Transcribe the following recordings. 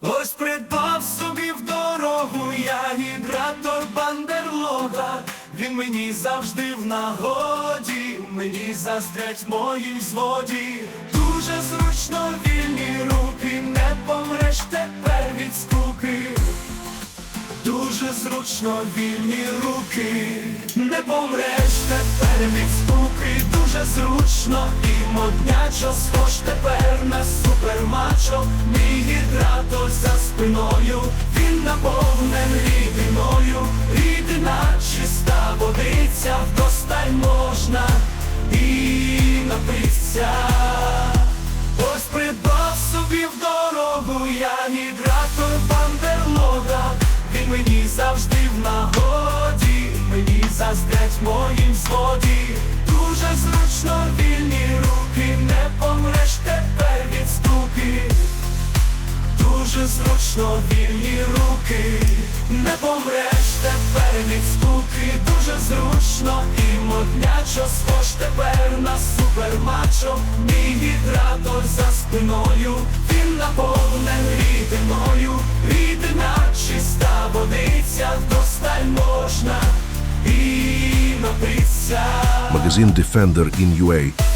Ось придбав собі в дорогу я гідратор бандерлога. Він мені завжди в нагоді, мені заздрять мої взводі. Дуже зручно вільні руки, не помреш тепер від скуки. Дуже зручно вільні руки, не помреш тепер від скуки, дуже зручно і моднячо, схож тепер на супермачо, мій гідратор за спиною, він наповнен рідиною, рідина чиста водиця, вдосталь можна і напитися. Ось придбав собі в дорогу я гідратор бандерлога. Він мені завжди в нагоді, мені заздрять моїм злоді. Дуже зручно вільні Дуже вільні руки, не помреш тепер від скуки, дуже зручно і моднячо, схож тепер на супермачо, мій гідратор за спиною, він наповнен рідиною, рідина чиста водиця, досталь можна і напитися. Магазин Defender in UA.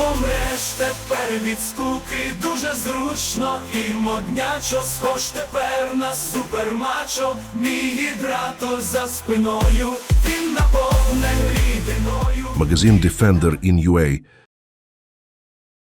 Помреш тепер від скуки, дуже зручно і моднячо, схож тепер на супермачо, мій гідратор за спиною, він наповнен рідиною. Магазин Defender in UA.